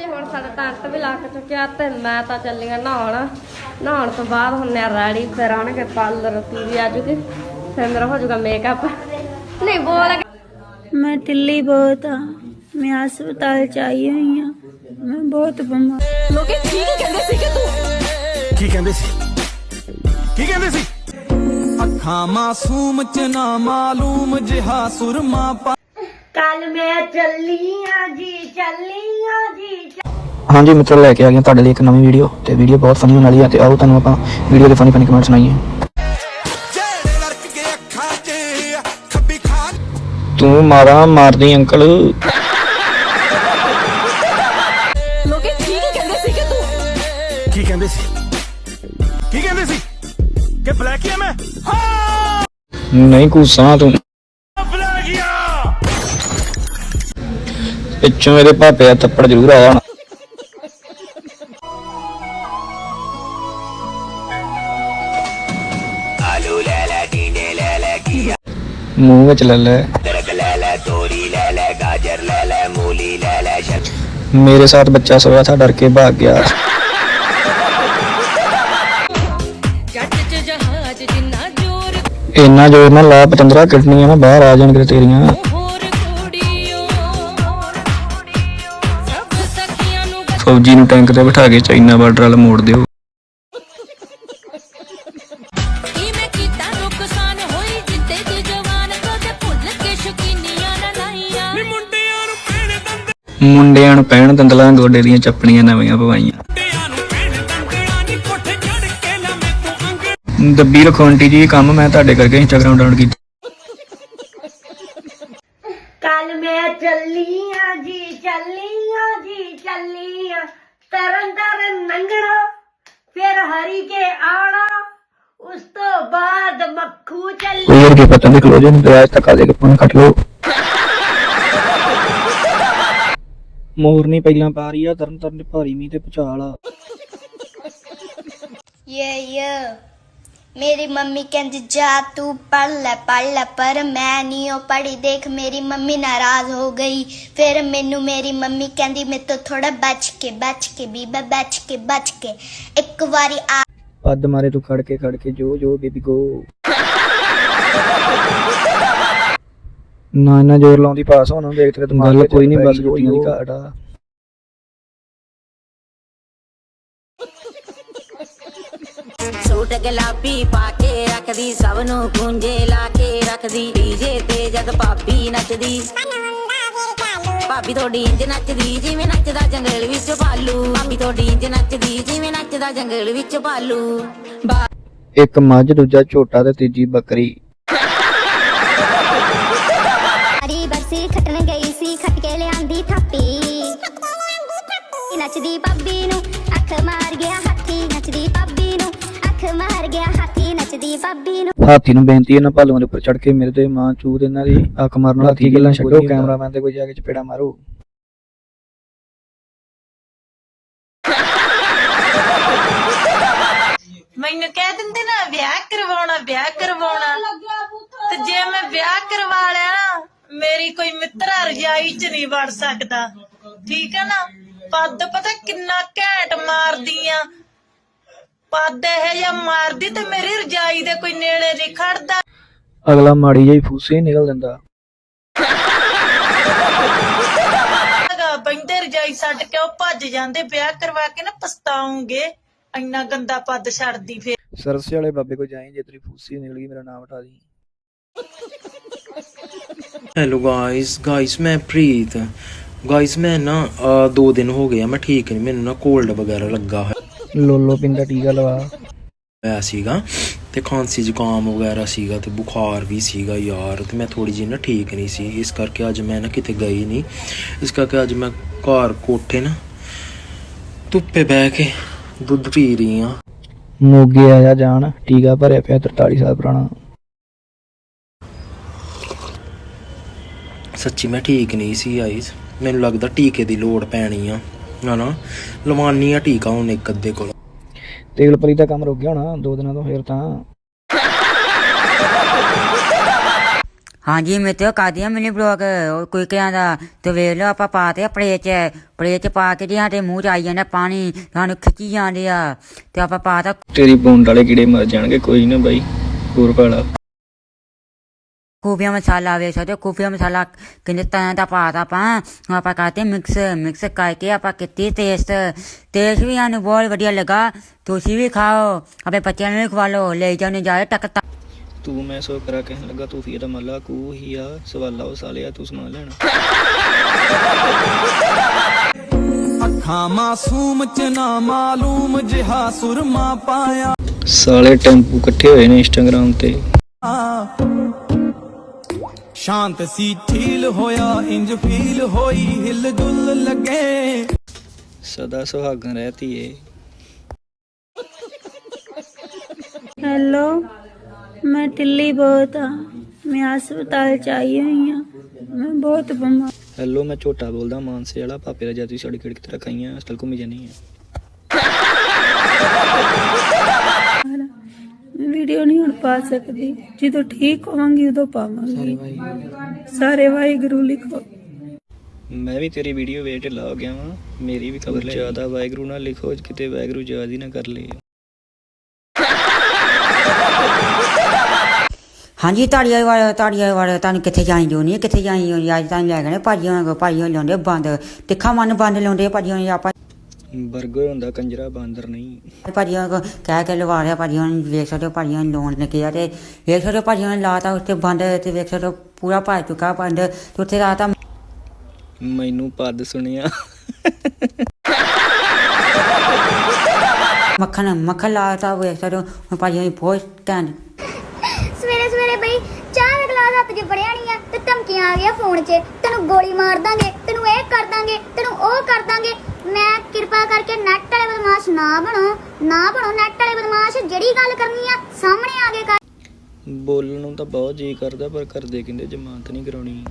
ਜੀ ਹੁਣ ਸਾਡਾ ਟੰਟ ਵੀ ਲੱਗ ਚੁੱਕਿਆ ਤੇ ਮੈਂ ਤਾਂ ਚੱਲੀਆਂ ਨਹਾਉਣ। ਨਹਾਉਣ ਤੋਂ ਬਾਅਦ ਹੁੰਨੇ ਰੈਡੀ ਫਿਰ ਆਣਗੇ ਪਾਰਲਰ ਵੀ ਆ ਜੂਗੀ ਫਿਰ ਮੇਰਾ ਹੋ ਜਾਊਗਾ ਮੇਕਅਪ ਨਹੀਂ ਬੋਲ ਮੈਂ ਢਿੱਲੀ ਬਹੁਤ ਆ। ਮੈਂ ਹਸਪਤਾਲ ਚ ਆਈ ਹੋਈ ਆ। ਮੈਂ ਬਹੁਤ ਬਿਮਾਰ। ਕੀ ਕਹਿੰਦੇ ਸੀ? ਕੀ ਕਹਿੰਦੇ ਸੀ? ਅੱਖਾਂ ਮਾਸੂਮ ਚ ਨਾ ਮਾਲੂਮ ਜਿਹਾ ਸੁਰਮਾ ਪਾ ਕੱਲ ਮੈਂ ਚੱਲੀ ਆ ਜੀ ਚੱਲੀ ਆ ਹਾਂਜੀ ਮਿੱਤਰੋ ਲੈ ਕੇ ਆ ਗਏ ਹਾਂ ਤੁਹਾਡੇ ਲਈ ਇੱਕ ਨਵੀਂ ਵੀਡੀਓ ਤੇ ਵੀਡੀਓ ਬਹੁਤ ਫਨੀ ਹੋਣ ਵਾਲੀ ਹੈ ਤੇ ਆਓ ਤੁਹਾਨੂੰ ਆਪਾਂ ਵੀਡੀਓ ਦੇ ਫਨੀ ਫਨੀ ਕਮੈਂਟ ਸੁਣਾਈਏ। ਜਿਹੜੇ ਲੜਕ ਕੇ ਅੱਖਾਂ 'ਚ ਖੱਬੀ ਖਾਨ ਤੂੰ ਮਾਰਾ ਮਾਰਦੀ ਅੰਕਲ ਕੀ ਕਹਿੰਦੇ ਸੀ? ਕੀ ਕਹਿੰਦੇ ਸੀ? ਕਿ ਬਲੈਕ ਹੀ ਆ ਮੈਂ? ਹਾਂ! ਨਹੀਂ ਕੂਸਾਂ ਤੂੰ। ਬਲੈਕ ਹੀ ਆ! ਪਿੱਛੋਂ ਇਹਦੇ ਭਾਪੇ ਦਾ ਥੱਪੜ ਜ਼ਰੂਰ ਆਇਆ ਹੋਣਾ। ਮੂੰਹ ਵਿੱਚ ਲੈ ਲੈ। ਮੇਰੇ ਸਾਥ ਬੱਚਾ ਸੋਇਆ ਥਾ ਡਰ ਕੇ ਭਾਗ ਗਿਆ। ਇੰਨਾ ਜੋਰ ਨਾਲ ਲਾ ਪਤੰਦਰਾ ਕੱਟਣੀਆਂ ਨਾ ਬਾਹਰ ਆ ਜਾਣ ਕਿਤੇ ਤੇਰੀਆਂ ਫੌਜੀ ਨੂੰ ਟੈਂਕ ਤੇ ਬਿਠਾ ਕੇ ਚਾਈਨਾ ਬਾਰਡਰ ਵਾਲਾ ਮੋੜ ਦਿਓ। ਮੁੰਡਿਆਂ ਨੂੰ ਪਹਿਣ ਦੰਦਲਾਂ ਗੋਡੇ ਦੀਆਂ ਚੱਪਣੀਆਂ ਨਵੀਆਂ ਪਵਾਈਆਂ। ਤੂੰ ਦੱਬੀ ਰੱਖੋ ਆਂਟੀ ਜੀ ਕੰਮ ਮੈਂ ਤੁਹਾਡੇ ਕਰਕੇ ਇੰਸਟਾਗ੍ਰਾਮ ਡਾਊਨਲੋਡ ਕੀਤਾ। ਕੱਲ ਮੈਂ ਚੱਲੀ ਆ ਜੀ ਚੱਲੀ ਆ ਜੀ ਚੱਲੀ ਆ ਤਰਨ ਤਰਨ ਨੰਗਣਾ ਫਿਰ ਹਰੀ ਕੇ ਆਣਾ ਉਸ ਤੋਂ ਬਾਅਦ ਮੱਖੂ ਚੱਲੀ। ਕੋਈ ਹੋਰ ਕੀ ਪਤਾ ਨਹੀਂ ਕਲੋਜਰ ਨੂੰ ਦਰਾਜ ਤੱਕ ਆ ਦੇ ਕੇ ਫੋਨ ਕੱਟ ਲਓ। ਮੋਰਨੀ ਪਹਿਲਾਂ ਪਾ ਰਹੀ ਆ ਤਰਨ ਤਰਨ ਦੇ ਭਾਰੀ ਮੀਂਹ ਤੇ ਪਚਾਲ ਆ। ਯੇ ਯੇ। ਮੇਰੀ ਮੰਮੀ ਕਹਿੰਦੀ ਜਾ ਤੂੰ ਪੜ ਲੈ ਪੜ ਲੈ ਪਰ ਮੈਂ ਨਹੀਂ ਉਹ ਪੜੀ ਦੇਖ ਮੇਰੀ ਮੰਮੀ ਨਾਰਾਜ਼ ਹੋ ਗਈ। ਫਿਰ ਮੈਨੂੰ ਮੇਰੀ ਮੰਮੀ ਕਹਿੰਦੀ ਮੈਂ ਤੋਂ ਥੋੜਾ ਬਚ ਕੇ ਬਚ ਕੇ ਬੀਬਾ ਬਚ ਕੇ ਬਚ ਕੇ। ਇੱਕ ਵਾਰੀ ਆ ਪੱਦ ਮਾਰੇ ਤੂੰ ਖੜ ਕੇ ਖੜ ਕੇ ਜੋ ਜੋ ਬੇਬੀ ਗੋ। ਨਾ ਨਾ ਜ਼ੋਰ ਲਾਉਂਦੀ ਪਾਸ ਹੋਣਾ ਦੇਖ ਤੇਰੇ ਦਿਮਾਗ ਗੱਲ ਕੋਈ ਨਹੀਂ ਬਸ ਰੋਟੀਆਂ ਦੀ ਘਾਟ ਆ। ਸੂਟ ਗੁਲਾਬੀ ਪਾ ਕੇ ਰੱਖਦੀ ਸਭ ਨੂੰ ਗੁੰਝੇ ਲਾ ਕੇ ਰੱਖਦੀ। ਡੀਜੇ ਤੇ ਜਦ ਭਾਬੀ ਨੱਚਦੀ। ਭਾਬੀ ਤੁਹਾਡੀ ਇੰਜ ਨੱਚਦੀ ਜਿਵੇਂ ਨੱਚਦਾ ਜੰਗਲ ਵਿੱਚ ਭਾਲੂ। ਭਾਬੀ ਤੁਹਾਡੀ ਇੰਜ ਨੱਚਦੀ ਜਿਵੇਂ ਨੱਚਦਾ ਜੰਗਲ ਵਿੱਚ ਭਾਲੂ। ਇੱਕ ਮੱਝ ਦੂਜਾ ਝੋਟਾ ਤੇ ਤੀਜੀ ਬੱਕਰੀ। ਹਾਥੀ ਭਾਬੀ ਨੂੰ ਹਾਥੀ ਨੂੰ ਬੇਨਤੀ ਇਹਨਾਂ ਭਾਲੂਆਂ ਦੇ ਉੱਪਰ ਚੜ ਕੇ ਮੇਰੇ ਤੇ ਮਾਂ ਚੂਤ ਇਹਨਾਂ ਦੀ ਅੱਖ ਮਾਰਨ ਹਾਥੀ ਗੱਲਾਂ ਛੱਡੋ ਕੈਮਰਾਮੈਨ ਤੇ ਕੋਈ ਜਾ ਕੇ ਚਪੇੜਾ ਮਾਰੋ। ਮੈਨੂੰ ਕਹਿ ਦਿੰਦੇ ਨਾ ਵਿਆਹ ਕਰਵਾਉਣਾ ਵਿਆਹ ਕਰਵਾਉਣਾ। ਤੇ ਜੇ ਮੈਂ ਵਿਆਹ ਕਰਵਾ ਲਿਆ ਨਾ ਮੇਰੀ ਕੋਈ ਮਿੱਤਰਾ ਰਜਾਈ 'ਚ ਨਹੀਂ ਵੜ ਸਕਦਾ। ਠੀਕ ਹੈ ਨਾ? ਪੱਦ ਪਤਾ ਕਿੰਨਾ ਘੈਂਟ ਮਾਰਦੀ ਆ। ਪੱਦ ਇਹ ਜਾਂ ਮਾਰਦੀ ਤੇ ਮੇਰੀ ਰਜਾਈ ਦੇ ਕੋਈ ਨੇੜੇ ਨਹੀਂ ਖੜਦਾ। ਅਗਲਾ ਮਾੜੀ ਜਿਹੀ ਫੂਸੇ ਹੀ ਨਿਕਲ ਦਿੰਦਾ। ਹੈਗਾ ਬੰਦੇ ਰਜਾਈ ਛੱਡ ਕੇ ਉਹ ਭੱਜ ਜਾਂਦੇ ਵਿਆਹ ਕਰਵਾ ਕੇ ਨਾ ਪਛਤਾਉਂਗੇ। ਇੰਨਾ ਗੰਦਾ ਪੱਦ ਛੱਡਦੀ ਫੇਰ। ਸਰਸੇ ਵਾਲੇ ਬਾਬੇ ਕੋ ਜਾਈਂ ਜੇ ਤੇਰੀ ਫੂਸੀ ਨਿਕਲ ਗਈ ਮੇਰਾ ਨਾਮ ਉਠਾ ਦੀ ਹੈਲੋ ਗਾਇਸ ਗਾਇਸ ਮੈਂ ਪ੍ਰੀਤ। ਗਾਇਸ ਮੈਂ ਨਾ ਅਹ, ਦੋ ਦਿਨ ਹੋ ਗਏ ਆ ਮੈਂ ਠੀਕ ਨਹੀਂ ਮੈਨੂੰ ਨਾ ਕੋਲਡ ਵਗੈਰਾ ਲੱਗਾ ਹੋਇਆ ਲੋਲੋ ਪਿੰਦਾ ਟੀਕਾ ਲਵਾ। ਹੋਇਆ ਸੀਗਾ ਤੇ ਖਾਂਸੀ ਜ਼ੁਕਾਮ ਵਗੈਰਾ ਸੀਗਾ ਤੇ ਬੁਖਾਰ ਵੀ ਸੀਗਾ ਯਾਰ ਤੇ ਮੈਂ ਥੋੜੀ ਜਿਹੀ ਨਾ ਠੀਕ ਨਹੀਂ ਸੀ। ਇਸ ਕਰਕੇ ਅੱਜ ਮੈਂ ਨਾ ਕਿਤੇ ਗਈ ਨਹੀਂ। ਇਸ ਕਰਕੇ ਅੱਜ ਮੈਂ ਘਰ ਕੋਠੇ ਨਾ ਧੁੱਪੇ ਬਹਿ ਕੇ ਦੁੱਧ ਪੀ ਰਹੀ ਆ ਮੋਗੇ ਆਇਆ ਜਾਣ ਟੀਕਾ ਭਰਿਆ ਪਿਆ 43 ਸਾਲ ਪੁਰਾਣਾ। ਸੱਚੀ ਮੈਂ ਠੀਕ ਨਹੀਂ ਸੀ ਆਈਸ ਮੈਨੂੰ ਲੱਗਦਾ ਟੀਕੇ ਦੀ ਲੋੜ ਪੈਣੀ ਆ। ਹਨਾ ਲਵਾਨੀ ਆ ਟੀਕਾ ਹੁਣ ਇੱਕ ਅੱਧੇ ਕੋਲ। ਤੇਲ ਪਲੀ ਦਾ ਕੰਮ ਰੁਕ ਗਿਆ ਹੋਣਾ ਦੋ ਦਿਨਾਂ ਤੋਂ ਫੇਰ ਤਾਂ। ਹਾਂਜੀ ਮੈਂ ਤੇ ਕਾਦੀਆਂ ਮਿਨੀ ਬਲੌਗ? ਕੋਈ ਕਹਿੰਦਾ ਤੇ ਵੇਖ ਲਓ ਆਪਾਂ ਪਾਤੇ ਪਲੇ ਚ। ਪਲੇ ਚ ਪਾ ਕੇ ਜਿਹਾਂ ਤੇ ਮੂੰਹ ਚ ਆਈ ਜਾਂਦਾ ਪਾਣੀ ਸਾਨੂੰ ਖਿੱਚੀ ਜਾਂਦੇ ਆ। ਤੇ ਆਪਾਂ ਪਾਤਾ ਤੇਰੀ ਬੂੰਡ ਵਾਲੇ ਕੀੜੇ ਮਰ ਜਾਣਗੇ ਕੋਈ ਨਾ ਬਾਈ। ਹੋਰ ਪਾਲਾ ਖੂਫੀਆ ਮਸਾਲਾ ਵੇਖ ਸਕਦੇ ਹੋ ਖੂਫੀਆ ਮਸਾਲਾ ਕਿੰਨੇ ਤਰ੍ਹਾਂ ਦਾ ਪਾਤਾ ਆਪਾਂ। ਹੁਣ ਆਪਾਂ ਕਰਦੇ ਮਿਕਸ ਮਿਕਸ ਕਰਕੇ ਆਪਾਂ ਕੀਤੀ ਟੇਸਟ ਟੇਸਟ ਵੀ ਸਾਨੂੰ ਬਹੁਤ ਵਧੀਆ ਲੱਗਾ। ਤੁਸੀਂ ਵੀ ਖਾਓ ਆਪਣੇ ਬੱਚਿਆਂ ਨੂੰ ਵੀ ਖਵਾ ਲਓ ਲੈ ਜਾਓ ਨਜ਼ਾਰੇ ਤੱਕ ਤਾਂ। ਤੂੰ ਮੈਂ ਸੋ ਕਰਾ ਕਹਿਣ ਲੱਗਾ ਤੂੰ ਫੀ ਦਾ ਮੱਲਾ ਕੂ ਹੀ ਆ। ਸਵਾਲਾ ਉਹ ਸਾਲਿਆ ਤੂੰ ਸਮਾਨ ਲੈਣਾ। ਅੱਖਾਂ ਮਾਸੂਮ ਚ ਨਾ ਮਾਲੂਮ ਜਿਹਾ ਸੁਰਮਾ ਪਾਇਆ। ਸਾਲੇ ਟੈਂਪੂ ਇਕੱਠੇ ਹੋਏ ਨੇ ਇੰਸਟਾਗ੍ਰਾਮ ਤੇ। ਸ਼ਾਂਤ ਸੀ ਠੀਲ ਹੋਇਆ ਇੰਜ ਫੀਲ ਹੋਈ ਹਿਲ ਜੁਲ ਲੱਗੇ। ਸਦਾ ਸੁਹਾਗਣ ਰਹਤੀ ਏ ਹੈਲੋ ਮੈਂ ਢਿੱਲੀ ਬਹੁਤ ਆ ਮੈਂ ਹਸਪਤਾਲ ਚ ਆਈ ਹੋਈ ਆ ਮੈਂ ਬਹੁਤ ਬਿਮਾਰ। ਹੈਲੋ ਮੈਂ ਝੋਟਾ ਬੋਲਦਾ ਮਾਨਸੇ ਵਾਲਾ। ਪਾਪੇ ਦਾ ਜਾਦੂ ਸਾਡੀ ਖਿੜਕੀ ਤੇ ਰਖਾਈਆਂ ਹਸਟਲ ਘੁੰਮੀ ਜਾਨੀ ਆ ਮੈਂ ਵੀਡੀਓ ਨਹੀਂ ਹੁਣ ਪਾ ਸਕਦੀ। ਜਦੋਂ ਠੀਕ ਹੋਵਾਂਗੀ ਉਦੋਂ ਪਾਵਾਂਗੀ। ਸਾਰੇ ਵਾਹਿਗੁਰੂ। ਲਿਖੋ। ਮੈਂ ਵੀ ਤੇਰੀ ਵੀਡੀਓ ਵੇਖ ਢਿੱਲਾ ਹੋ ਗਿਆ ਵਾਂ। ਮੇਰੀ ਵੀ ਖਬਰ ਜ਼ਿਆਦਾ ਵਾਹਿਗੁਰੂ ਨਾਲ ਲਿਖੋ ਕਿਤੇ ਵਾਹਿਗੁਰੂ ਹੀ ਨਾ ਕਰ ਲਈ ਹਾਂਜੀ ਤਾੜੀਆਂ ਵਾਲੇ ਤਾੜੀਆਂ ਵਾਲੇ ਤੁਹਾਨੂੰ ਕਿੱਥੇ ਜਾਈ ਜੋਨੀ ਕਿੱਥੇ ਜਾਈ ਜੋਨੀ ਅੱਜ ਤਾਂ ਲੈ ਗਏ ਭਾਜੀ ਹੋਣਾ ਕੋ ਭਾਜੀ ਹੋਣ ਲਾਉਂਦੇ ਬੰਦ। ਤਿੱਖਾ ਮਨ ਬੰਦ ਲਾਉਂਦੇ ਭਾਜੀ ਹੋਣੀ ਆਪਾਂ। ਬਰਗਰ ਹੁੰਦਾ ਕੰਜਰਾ ਬਾਂਦਰ ਨਹੀਂ। ਭਾਜੀ ਹੋਣਾ ਕੋ ਕਹਿ ਕੇ ਲਵਾ ਰਿਆ ਭਾਜੀ ਹੋਣ ਵੇਖ ਸਕਦੇ ਹੋ ਭਾਜੀ ਹੋਣ ਲੋਨ ਲੱਗੇ ਆ ਤੇ ਵੇਖ ਸਕਦੇ ਹੋ ਭਾਜੀ ਹੋਣ ਲਾਤਾ ਉੱਤੇ ਬੰਦ ਤੇ ਵੇਖ ਸਕਦੇ ਹੋ ਪੂਰਾ ਭਰ ਚੁੱਕਾ ਬੰਦ ਤੇ ਉੱਥੇ ਰਾਤਾ ਮੈਨੂੰ ਪੱਦ ਸੁਣਿਆ। ਮੱਖਣ ਮੱਖਣ ਲਾਤਾ ਵੇਖ ਸਕਦੇ ਹੋ ਹੁਣ ਭਾਜੀ ਹੋਣੀ ਬਹੁਤ ਘੈਂਟ ਸਵੇਰੇ ਸਵੇਰੇ ਬਈ ਚਾਹ ਦਾ ਗਲਾਸ ਹੱਥ 'ਚ ਫੜਿਆ ਨਹੀਂ ਆ ਤੇ ਧਮਕੀਆਂ ਆ ਗਿਆ ਫੋਨ 'ਚ ਤੈਨੂੰ ਗੋਲੀ ਮਾਰ ਦਾਂਗੇ ਤੈਨੂੰ ਇਹ ਕਰ ਦਾਂਗੇ ਤੈਨੂੰ ਉਹ ਕਰ ਦਾਂਗੇ। ਕਿਰਪਾ ਕਰਕੇ ਨੈਟ ਵਾਲੇ ਬਦਮਾਸ਼ ਨਾ ਬਣੋ ਨਾ ਬਣੋ ਨੈਟ ਵਾਲੇ ਬਦਮਾਸ਼ ਜਿਹੜੀ ਗੱਲ ਕਰਨੀ ਆ ਸਾਹਮਣੇ ਆ ਕੇ ਕਰ। ਬੋਲਣ ਨੂੰ ਤਾਂ ਬਹੁਤ ਜੀ ਕਰਦਾ ਪਰ ਕਰਦੇ ਕਹਿੰਦੇ ਜ਼ਮਾਨਤ ਨਹੀਂ ਕਰਾਉਣੀ।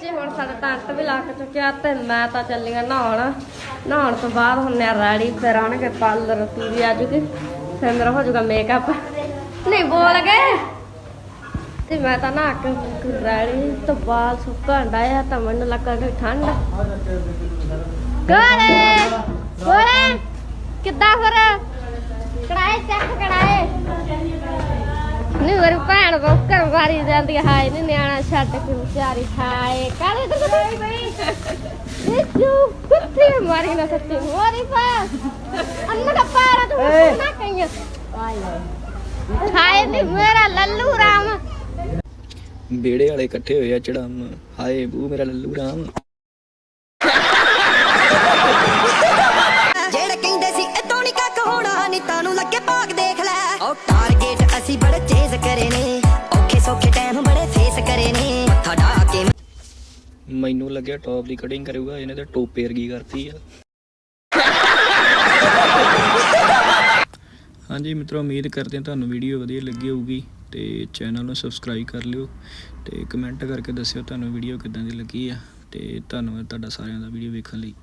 ਜੀ ਹੁਣ ਸਾਡਾ ਟੰਟ ਵੀ ਲੱਗ ਚੁੱਕਿਆ ਤੇ ਮੈਂ ਤਾਂ ਚੱਲੀਆਂ ਨਹਾਉਣ। ਨਹਾਉਣ ਤੋਂ ਬਾਅਦ ਹੁੰਨੇ ਰੈਡੀ ਫਿਰ ਆਣਗੇ ਪਾਰਲਰ ਪੀਵੀ ਆ ਜੂਗੀ। ਫਿਰ ਮੇਰਾ ਹੋ ਜਾਊਗਾ ਮੇਕਅਪ ਨਹੀਂ ਬੋਲ ਗਏ। ਤੇ ਮੈਂ ਤਾਂ ਨਹਾ ਕੇ ਰੈਡੀ ਤੋਂ ਬਾਅਦ ਸੁੱਕਣ ਡਾਇਆ ਤਾਂ ਮੈਨੂੰ ਲੱਗਾ ਕਿ ਠੰਡ। ਗੋਲੇ ਗੋਲੇ ਕਿੱਦਾਂ ਫਿਰ? ਕੜਾਏ ਚੱਕ ਕੜਾਏ ਨਹੀਂ ਮੇਰੀ ਭੈਣ ਬੋਕਰ ਮਾਰੀ ਜਾਂਦੀ ਹਾਏ ਨੀ ਨਿਆਣਾ ਛੱਡ ਕੇ ਵਿਚਾਰੀ ਹਾਏ ਕਾਲੇ ਤੇ ਨਹੀਂ ਬਈ ਦੇਖੂ ਕੁੱਤੇ ਮਾਰੀ ਨਾ ਸੱਚੀ। ਮੋਰੀ ਪਾ। ਅੰਨ ਦਾ ਪਾਰਾ ਤੂੰ ਨਾ ਕਈਆਂ। ਹਾਏ ਨੀ ਮੇਰਾ ਲੱਲੂ ਰਾਮ। ਬੇੜੇ ਵਾਲੇ ਇਕੱਠੇ ਹੋਏ ਆ ਚੜਾਮ ਹਾਏ ਬੂ ਮੇਰਾ ਲੱਲੂ ਰਾਮ। ਜਿਹੜੇ ਕਹਿੰਦੇ ਸੀ ਇਤੋਂ ਨਹੀਂ ਕੱਖ ਹੋਣਾ ਨੀ ਤਾਨੂੰ ਲੱਗੇ ਭਾਗ ਦੇਖ ਲੈ। ਉਹ ਟਾਰਗੇਟ ਅਸੀਂ ਬੜੇ ਚੇਜ਼ ਕਰੇ ਨੇ ਔਖੇ ਸੌਖੇ ਟਾਈਮ ਬੜੇ ਫੇਸ ਕਰੇ ਨੇ। ਮੱਥਾ ਢਾ ਕੇ ਮੈਨੂੰ ਲੱਗਿਆ ਟੌਪ ਦੀ ਕਟਿੰਗ ਕਰੂਗਾ ਇਹਨੇ ਤਾਂ ਟੋਪੇ ਵਰਗੀ ਕਰਤੀ ਆ। ਹਾਂਜੀ ਮਿੱਤਰੋ ਉਮੀਦ ਕਰਦੇ ਹਾਂ ਤੁਹਾਨੂੰ ਵੀਡੀਓ ਵਧੀਆ ਲੱਗੀ ਹੋਊਗੀ। ਅਤੇ ਚੈਨਲ ਨੂੰ ਸਬਸਕ੍ਰਾਈਬ ਕਰ ਲਿਓ ਅਤੇ ਕਮੈਂਟ ਕਰਕੇ ਦੱਸਿਓ ਤੁਹਾਨੂੰ ਵੀਡੀਓ ਕਿੱਦਾਂ ਦੀ ਲੱਗੀ ਆ ਅਤੇ ਧੰਨਵਾਦ ਤੁਹਾਡਾ ਸਾਰਿਆਂ ਦਾ ਵੀਡੀਓ ਵੇਖਣ ਲਈ।